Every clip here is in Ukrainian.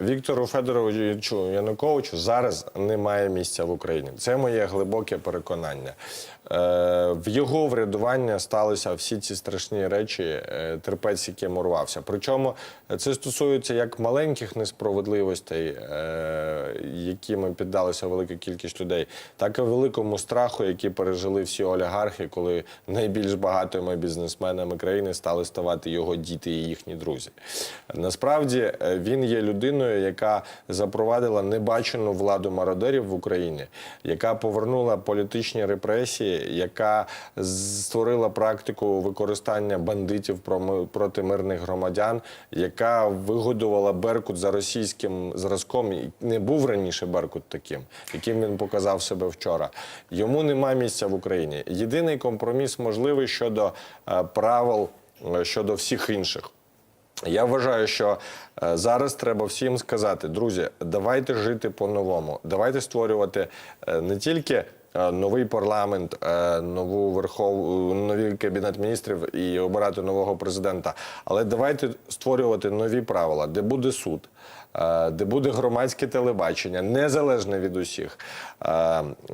Віктору Федоровичу Януковичу зараз немає місця в Україні. Це моє глибоке переконання. Е, в його врядування сталися всі ці страшні речі, е, терпець, яким урвався. Причому це стосується як маленьких несправедливостей, е, якими піддалася велика кількість людей, так і великому страху, який пережили всі олігархи, коли найбільш багатими бізнесменами країни стали ставати його діти і їхні друзі. Насправді е, він є людиною, яка запровадила небачену владу мародерів в Україні, яка повернула політичні репресії, яка створила практику використання бандитів проти мирних громадян, яка вигодувала Беркут за російським зразком. Не був раніше Беркут таким, яким він показав себе вчора. Йому нема місця в Україні. Єдиний компроміс можливий щодо е, правил е, щодо всіх інших. Я вважаю, що е, зараз треба всім сказати, друзі, давайте жити по-новому. Давайте створювати не тільки новий парламент, е, нову верхов, новий кабінет міністрів і обирати нового президента, але давайте створювати нові правила, де буде суд. е, Де буде громадське телебачення, незалежне від усіх, е,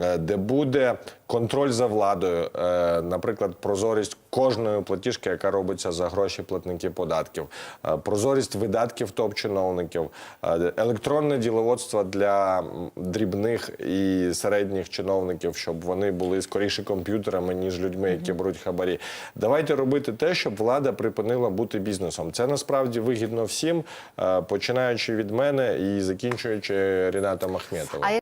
е, де буде контроль за владою, е, наприклад, прозорість кожної платіжки, яка робиться за гроші платників податків, е, прозорість видатків топ-чиновників, е, електронне діловодство для дрібних і середніх чиновників, щоб вони були скоріше комп'ютерами, ніж людьми, які беруть хабарі. Давайте робити те, щоб влада припинила бути бізнесом. Це насправді вигідно всім, починаючи від мене і закінчуючи Рінатом Ахметовим.